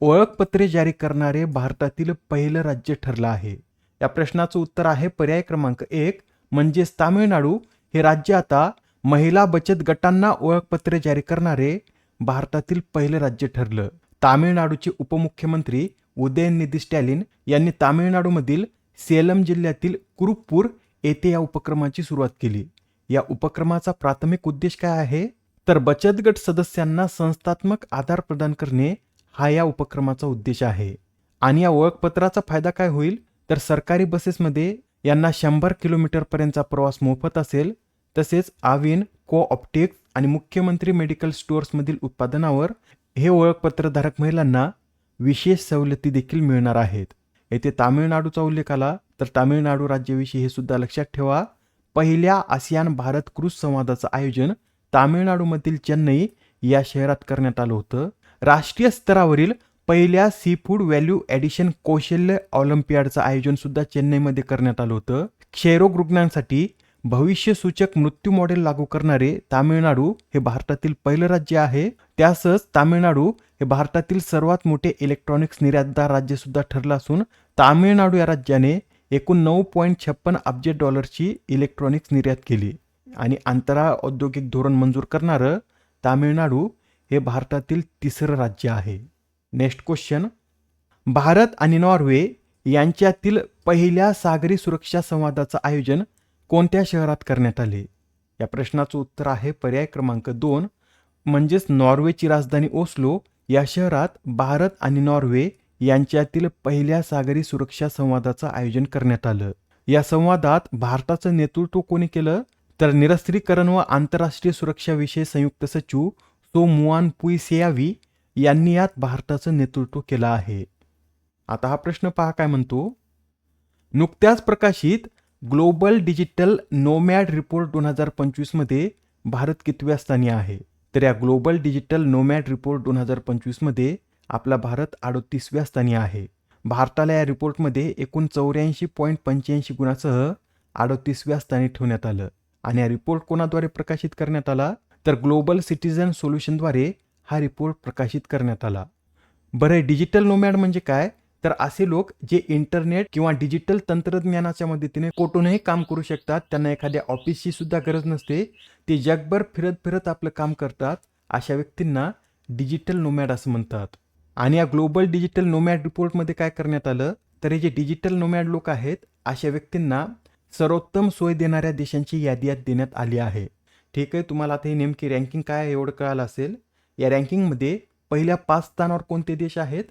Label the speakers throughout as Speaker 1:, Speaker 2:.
Speaker 1: ओळखपत्रे जारी करणारे भारतातील पहिलं राज्य ठरलं आहे. या प्रश्नाचं उत्तर आहे पर्याय क्रमांक एक म्हणजेच तामिळनाडू. हे राज्य आता महिला बचत गटांना ओळखपत्रे जारी करणारे भारतातील पहिलं राज्य ठरलं. तामिळनाडूचे उपमुख्यमंत्री उदयनिधी स्टॅलिन यांनी तामिळनाडूमधील सेलम जिल्ह्यातील कुरुपूर येथे या उपक्रमाची सुरुवात केली. या उपक्रमाचा प्राथमिक उद्देश काय आहे? तर बचत गट सदस्यांना संस्थात्मक आधार प्रदान करणे हा या उपक्रमाचा उद्देश आहे. आणि या ओळखपत्राचा फायदा काय होईल? तर सरकारी बसेसमध्ये यांना शंभर किलोमीटरपर्यंतचा प्रवास मोफत असेल. तसेच आविन को ऑप्टिक्स आणि मुख्यमंत्री मेडिकल स्टोअर्समधील उत्पादनावर हे ओळखपत्रधारक महिलांना विशेष सवलती देखील मिळणार आहेत. येथे तामिळनाडूचा उल्लेख आला तर तामिळनाडू राज्याविषयी हे सुद्धा लक्षात ठेवा. पहिल्या आसियान भारत क्रूज संवादाचं आयोजन तामिळनाडूमधील चेन्नई या शहरात करण्यात आलं होतं. राष्ट्रीय स्तरावरील पहिल्या सी फूड व्हॅल्यू ॲडिशन कौशल्य ऑलिम्पियाडचं आयोजन सुद्धा चेन्नईमध्ये करण्यात आलं होतं. क्षयरोग रुग्णांसाठी भविष्यसूचक मृत्यू मॉडेल लागू करणारे तामिळनाडू हे भारतातील पहिलं राज्य आहे. त्यासच तामिळनाडू हे भारतातील सर्वात मोठे इलेक्ट्रॉनिक्स निर्यातदार राज्य सुद्धा ठरलं असून तामिळनाडू या राज्याने एकूण नऊ पॉईंट छप्पन अब्ज डॉलरची इलेक्ट्रॉनिक्स निर्यात केली. आणि अंतराळ औद्योगिक धोरण मंजूर करणारं तामिळनाडू हे भारतातील तिसरं राज्य आहे. नेक्स्ट क्वेश्चन भारत आणि नॉर्वे यांच्यातील पहिल्या सागरी सुरक्षा संवादाचं आयोजन कोणत्या शहरात करण्यात आले? या प्रश्नाचं उत्तर आहे पर्याय क्रमांक दोन. म्हणजेच नॉर्वेची राजधानी ओस्लो या शहरात भारत आणि नॉर्वे यांच्यातील पहिल्या सागरी सुरक्षा संवादाचं आयोजन करण्यात आलं. या संवादात भारताचं नेतृत्व कोणी केलं? तर निरस्त्रीकरण व आंतरराष्ट्रीय सुरक्षाविषयी संयुक्त सचिव तो मुआन पुईसेयावी यांनी यात भारताचं नेतृत्व केलं आहे. आता हा प्रश्न पहा काय म्हणतो. नुकत्याच प्रकाशित ग्लोबल डिजिटल नोमॅड रिपोर्ट दोन हजार पंचवीसमध्ये भारत कितव्या स्थानी आहे? तर या ग्लोबल डिजिटल नोमॅड रिपोर्ट दोन हजार पंचवीसमध्ये आपला भारत अडोतीसव्या स्थानी आहे. भारताला या रिपोर्टमध्ये एकूण चौऱ्याऐंशी पॉईंट पंच्याऐंशी गुणासह अडोतीसव्या स्थानी ठेवण्यात आलं. आणि हा रिपोर्ट कोणाद्वारे प्रकाशित करण्यात आला? तर ग्लोबल सिटीझन सोल्युशनद्वारे हा रिपोर्ट प्रकाशित करण्यात आला. बरं डिजिटल नोमॅड म्हणजे काय? तर असे लोक जे इंटरनेट किंवा डिजिटल तंत्रज्ञानाच्या मदतीने कोठूनही काम करू शकतात त्यांना एखाद्या ऑफिसची सुद्धा गरज नसते. ते जगभर फिरत फिरत आपलं काम करतात अशा व्यक्तींना डिजिटल नोमॅड असं म्हणतात. आणि या ग्लोबल डिजिटल नोमॅड रिपोर्टमध्ये काय करण्यात आलं? तर हे जे डिजिटल नोमॅड लोक आहेत अशा व्यक्तींना सर्वोत्तम सोय देणाऱ्या देशांची यादी यात देण्यात आली आहे. ठीक आहे तुम्हाला आता ही नेमकी रँकिंग काय आहे एवढं कळालं असेल. या रँकिंगमध्ये पहिल्या पाच स्थानावर कोणते देश आहेत?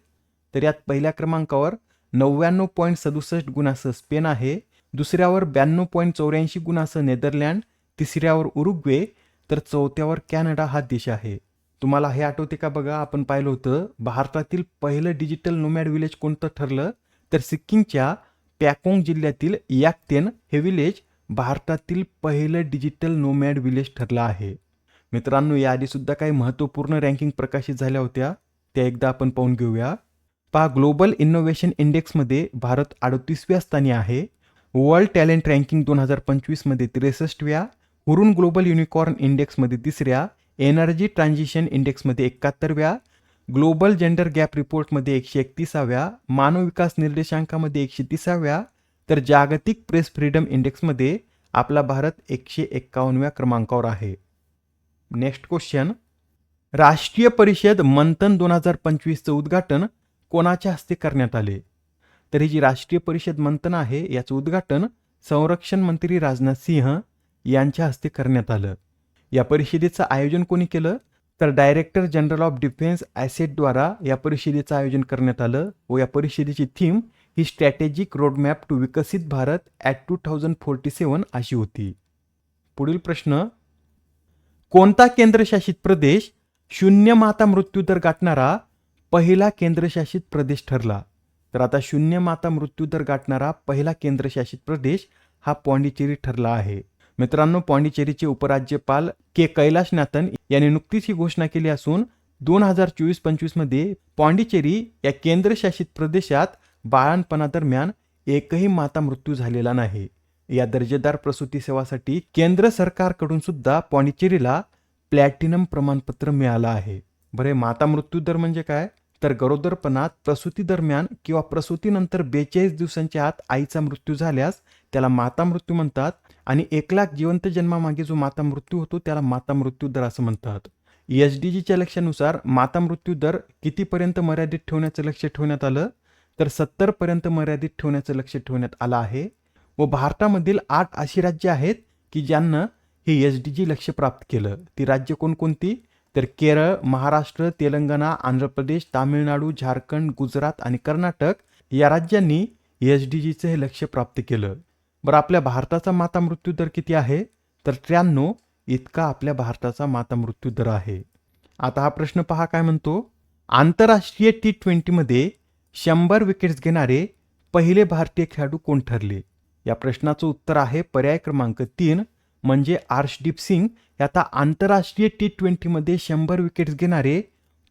Speaker 1: तर यात पहिल्या क्रमांकावर नव्याण्णव पॉईंट सदुसष्ट गुणासह स्पेन आहे. दुसऱ्यावर ब्याण्णव पॉईंट चौऱ्याऐंशी गुणासह नेदरलँड. तिसऱ्यावर उरुग्वे. तर चौथ्यावर कॅनडा हा देश आहे. तुम्हाला हे आठवते का बघा? आपण पाहिलं होतं भारतातील पहिलं डिजिटल नोमॅड विलेज कोणतं ठरलं? तर सिक्कीमच्या पॅकोंग जिल्ह्यातील याकतेन हे विलेज भारतातील पहिलं डिजिटल नोमॅड विलेज ठरलं आहे. मित्रांनो याआधीसुद्धा काही महत्त्वपूर्ण रँकिंग प्रकाशित झाल्या होत्या. त्या एकदा आपण पाहून घेऊया. पहा ग्लोबल इनोव्हेशन इंडेक्समध्ये भारत अडतीसव्या स्थानी आहे. वर्ल्ड टॅलेंट रँकिंग दोन हजार पंचवीसमध्ये त्रेसष्टव्या. हुरून ग्लोबल युनिकॉर्न इंडेक्समध्ये तिसऱ्या. एनर्जी ट्रान्झिशन इंडेक्समध्ये एकाहत्तरव्या. ग्लोबल जेंडर गॅप रिपोर्टमध्ये एकशे एकतीसाव्या. मानव विकास निर्देशांकामध्ये एकशे तिसाव्या. तर जागतिक प्रेस फ्रीडम इंडेक्समध्ये आपला भारत एकशे एक्कावन्नव्या क्रमांकावर आहे. नेक्स्ट क्वेश्चन राष्ट्रीय परिषद मंथन दोन हजार पंचवीसचं उद्घाटन कोणाच्या हस्ते करण्यात आले? तर ही जी राष्ट्रीय परिषद मंथन आहे याचं उद्घाटन संरक्षण मंत्री राजनाथ सिंह यांच्या हस्ते करण्यात आलं. या परिषदेचं आयोजन कोणी केलं? तर डायरेक्टर जनरल ऑफ डिफेन्स ॲसेटद्वारा या परिषदेचं आयोजन करण्यात आलं व या परिषदेची थीम ही स्ट्रॅटेजिक रोडमॅप टू विकसित Bharat at two thousand forty seven अशी होती. पुढील प्रश्न कोणता केंद्रशासित प्रदेश शून्य माता मृत्यूदर गाठणारा पहिला केंद्रशासित प्रदेश ठरला? तर आता शून्य माता मृत्यूदर गाठणारा पहिला केंद्रशासित प्रदेश हा पॉंडिचेरी ठरला आहे. मित्रांनो पॉंडिचेरीचे उपराज्यपाल के कैलाशनाथन यांनी नुकतीच ही घोषणा केली असून दोन हजार चोवीस पंचवीसमध्ये पॉंडिचेरी या केंद्रशासित प्रदेशात बाळणपणादरम्यान एकही माता मृत्यू झालेला नाही. या दर्जेदार प्रसूती सेवासाठी केंद्र सरकारकडून सुद्धा पॉंडिचेरीला प्लॅटिनम प्रमाणपत्र मिळालं आहे. बरे माता मृत्यू दर म्हणजे काय? तर गरोदरपणात प्रसूती दरम्यान किंवा प्रसूतीनंतर बेचाळीस दिवसांच्या आत आईचा मृत्यू झाल्यास त्याला माता मृत्यू म्हणतात आणि एक लाख जिवंत जन्मामागे जो माता मृत्यू होतो त्याला माता मृत्यू दर असं म्हणतात. एस डी जीच्या लक्ष्यानुसार माता मृत्यू दर कितीपर्यंत मर्यादित ठेवण्याचं लक्ष ठेवण्यात आलं? तर सत्तर पर्यंत मर्यादित ठेवण्याचं लक्ष ठेवण्यात आलं आहे व भारतामधील आठ अशी राज्य आहेत की ज्यांना हे एस डी जी लक्ष प्राप्त केलं. ती राज्य कोणकोणती? तर केरळ महाराष्ट्र तेलंगणा आंध्र प्रदेश तामिळनाडू झारखंड गुजरात आणि कर्नाटक या राज्यांनी एस डी जीचं हे लक्ष प्राप्त केलं. बरं आपल्या भारताचा माता मृत्यू दर किती आहे? तर त्र्याण्णव इतका आपल्या भारताचा माता मृत्यू दर आहे. आता हा प्रश्न पहा काय म्हणतो? आंतरराष्ट्रीय टी ट्वेंटीमध्ये शंभर विकेट्स घेणारे पहिले भारतीय खेळाडू कोण ठरले? या प्रश्नाचं उत्तर आहे पर्याय क्रमांक तीन म्हणजे आर्शदीप सिंग. हे आता आंतरराष्ट्रीय टी ट्वेंटीमध्ये शंभर विकेट्स घेणारे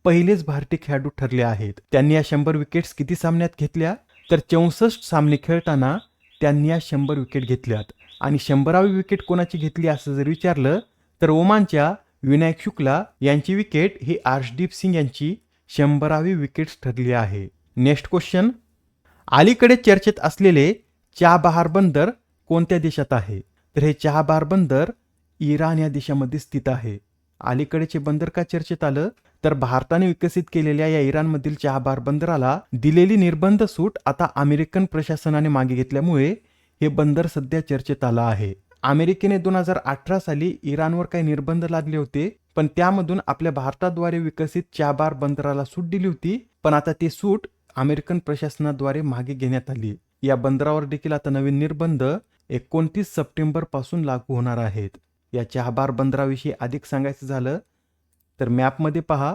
Speaker 1: पहिलेच भारतीय खेळाडू ठरले आहेत. त्यांनी या शंभर विकेट्स किती सामन्यात घेतल्या? तर चौसष्ट सामने खेळताना त्यांनी या शंभर विकेट घेतल्यात. आणि शंभरावी विकेट कोणाची घेतली असं जर विचारलं तर ओमानच्या विनायक शुक्ला यांची विकेट ही आर्शदीप सिंग यांची शंभरावी विकेट्स ठरली आहे. Next question. अलीकडे चर्चेत असलेले चाबहार बंदर कोणत्या देशात आहे? तर हे चहाबहार बंदर इराण या देशामध्ये स्थित आहे. अलीकडेचे बंदर का चर्चेत आलं? तर भारताने विकसित केलेल्या या इराणमधील चहाबार बंदराला दिलेली निर्बंध सूट आता अमेरिकन प्रशासनाने मागे घेतल्यामुळे हे बंदर सध्या चर्चेत आलं आहे. अमेरिकेने दोन हजार अठरा साली इराणवर काही निर्बंध लादले होते पण त्यामधून आपल्या भारताद्वारे विकसित चाबार बंदराला सूट दिली होती पण आता ती सूट अमेरिकन प्रशासनाद्वारे मागे घेण्यात आली. या बंदरावर देखील आता नवीन निर्बंध एकोणतीस सप्टेंबरपासून लागू होणार आहेत. या चहाबार बंदराविषयी अधिक सांगायचं झालं तर मॅपमध्ये पहा.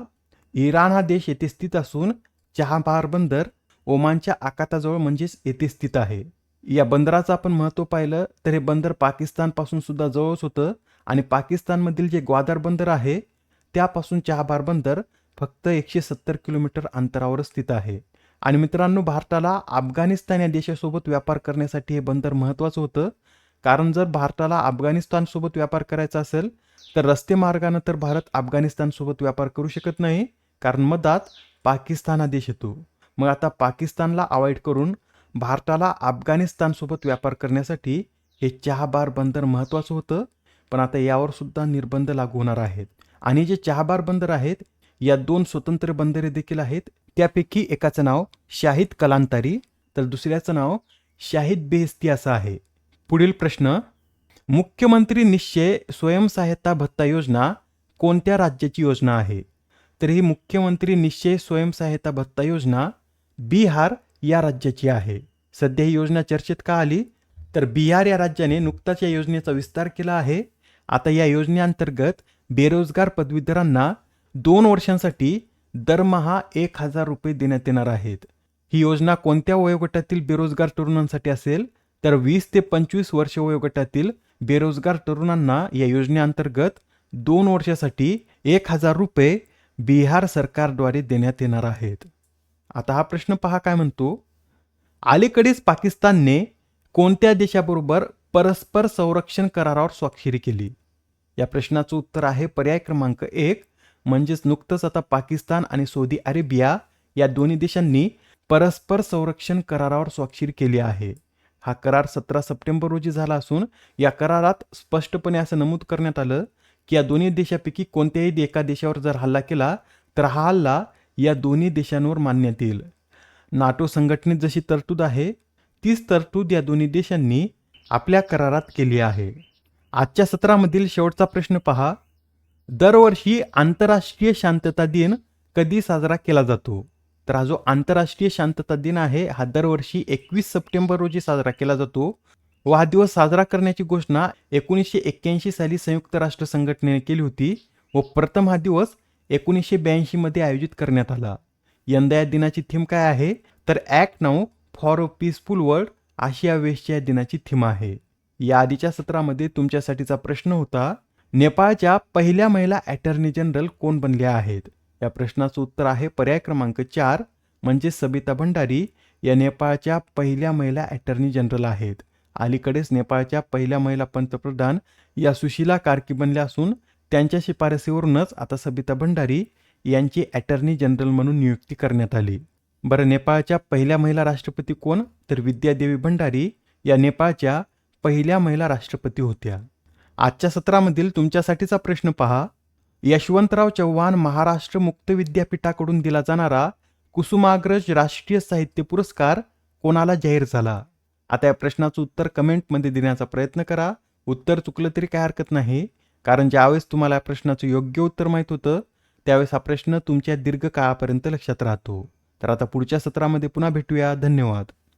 Speaker 1: इराण हा देश येथे स्थित असून चहाबार बंदर ओमानच्या आकाताजवळ म्हणजेच येथे स्थित आहे. या बंदराचं आपण महत्त्व पाहिलं तर हे बंदर पाकिस्तानपासून सुद्धा जवळच होतं आणि पाकिस्तानमधील जे ग्वादर बंदर आहे त्यापासून चहाबार बंदर फक्त एकशे सत्तर किलोमीटर अंतरावर स्थित आहे. आणि मित्रांनो भारताला अफगाणिस्तान या देशासोबत व्यापार करण्यासाठी हे बंदर महत्त्वाचं होतं. कारण जर भारताला अफगाणिस्तानसोबत व्यापार करायचा असेल तर रस्ते मार्गानं तर भारत अफगाणिस्तानसोबत व्यापार करू शकत नाही. कारण मधात पाकिस्तान हा देश येतो. मग आता पाकिस्तानला अवॉइड करून भारताला अफगाणिस्तानसोबत व्यापार करण्यासाठी हे चहाबार बंदर महत्त्वाचं होतं. पण आता यावर सुद्धा निर्बंध लागू होणार आहेत. आणि जे चहाबार बंदर आहेत या दोन स्वतंत्र बंदरे देखील आहेत. त्यापैकी एकाचं नाव शाहिद कलांतारी तर दुसऱ्याचं नाव शाहिद बेहस्ती असं आहे. पुढील प्रश्न मुख्यमंत्री निश्चय स्वयंसहायता भत्ता योजना कोणत्या राज्याची योजना आहे? तर ही मुख्यमंत्री निश्चय स्वयंसहायता भत्ता योजना बिहार या राज्याची आहे. सध्या ही योजना चर्चेत का आली? तर बिहार या राज्याने नुकताच या योजनेचा विस्तार केला आहे. आता या योजनेअंतर्गत बेरोजगार पदवीधरांना दोन वर्षांसाठी दरमहा एक हजार रुपये देण्यात येणार आहेत. ही योजना कोणत्या वयोगटातील बेरोजगार तरुणांसाठी असेल तर वीस ते पंचवीस वर्ष वयोगटातील बेरोजगार तरुणांना या योजनेअंतर्गत दोन वर्षासाठी एक हजार रुपये बिहार सरकारद्वारे देण्यात येणार आहेत. आता हा प्रश्न पहा काय म्हणतो. अलीकडेच पाकिस्तानने कोणत्या देशाबरोबर परस्पर संरक्षण करारावर स्वाक्षरी केली? या प्रश्नाचं उत्तर आहे पर्याय क्रमांक एक म्हणजेच नुकतंच आता पाकिस्तान आणि सौदी अरेबिया या दोन्ही देशांनी परस्पर संरक्षण करारावर स्वाक्षरी केली आहे. हा करार सतरा सप्टेंबर रोजी झाला असून या करारात स्पष्टपणे असं नमूद करण्यात आलं की या दोन्ही देशापैकी कोणत्याही एका देशावर जर हल्ला केला तर हा हल्ला या दोन्ही देशांवर मानण्यात येईल. नाटो संघटनेत जशी तरतूद आहे तीच तरतूद या दोन्ही देशांनी आपल्या करारात केली आहे. आजच्या सत्रामधील शेवटचा प्रश्न पहा. दरवर्षी आंतरराष्ट्रीय शांतता दिन कधी साजरा केला जातो? तर हा जो आंतरराष्ट्रीय शांतता दिन आहे हा दरवर्षी एकवीस सप्टेंबर रोजी साजरा केला जातो. व हा दिवस साजरा करण्याची घोषणा एकोणीसशे एक्क्याऐंशी साली संयुक्त राष्ट्र संघटनेने केली होती. व प्रथम हा दिवस एकोणीसशे ब्याऐंशीमध्ये आयोजित करण्यात आला. यंदा या दिनाची थीम काय आहे? तर act now for a peaceful world अशी या या दिनाची थीम आहे. या आधीच्या सत्रामध्ये तुमच्यासाठीचा प्रश्न होता नेपाळच्या पहिल्या महिला अटर्नी जनरल कोण बनल्या आहेत? या प्रश्नाचं उत्तर आहे पर्याय क्रमांक चार म्हणजे सबिता भंडारी या नेपाळच्या पहिल्या महिला अटर्नी जनरल आहेत. अलीकडेच नेपाळच्या पहिल्या महिला पंतप्रधान या सुशीला कार्की बनल्या असून त्यांच्या शिफारसीवरूनच आता सबिता भंडारी यांची अटर्नी जनरल म्हणून नियुक्ती करण्यात आली. बरं नेपाळच्या पहिल्या महिला राष्ट्रपती कोण? तर विद्यादेवी भंडारी या नेपाळच्या पहिल्या महिला राष्ट्रपती होत्या. आजच्या सत्रामधील तुमच्यासाठीचा प्रश्न पहा. यशवंतराव चव्हाण महाराष्ट्र मुक्त विद्यापीठाकडून दिला जाणारा कुसुमाग्रज राष्ट्रीय साहित्य पुरस्कार कोणाला जाहीर झाला? आता या प्रश्नाचं उत्तर कमेंटमध्ये देण्याचा प्रयत्न करा. उत्तर चुकलं तरी काय हरकत नाही. कारण ज्यावेळेस तुम्हाला या प्रश्नाचं योग्य उत्तर माहीत होतं त्यावेळेस हा प्रश्न तुमच्या दीर्घकाळापर्यंत लक्षात राहतो. तर आता पुढच्या सत्रामध्ये पुन्हा भेटूया. धन्यवाद.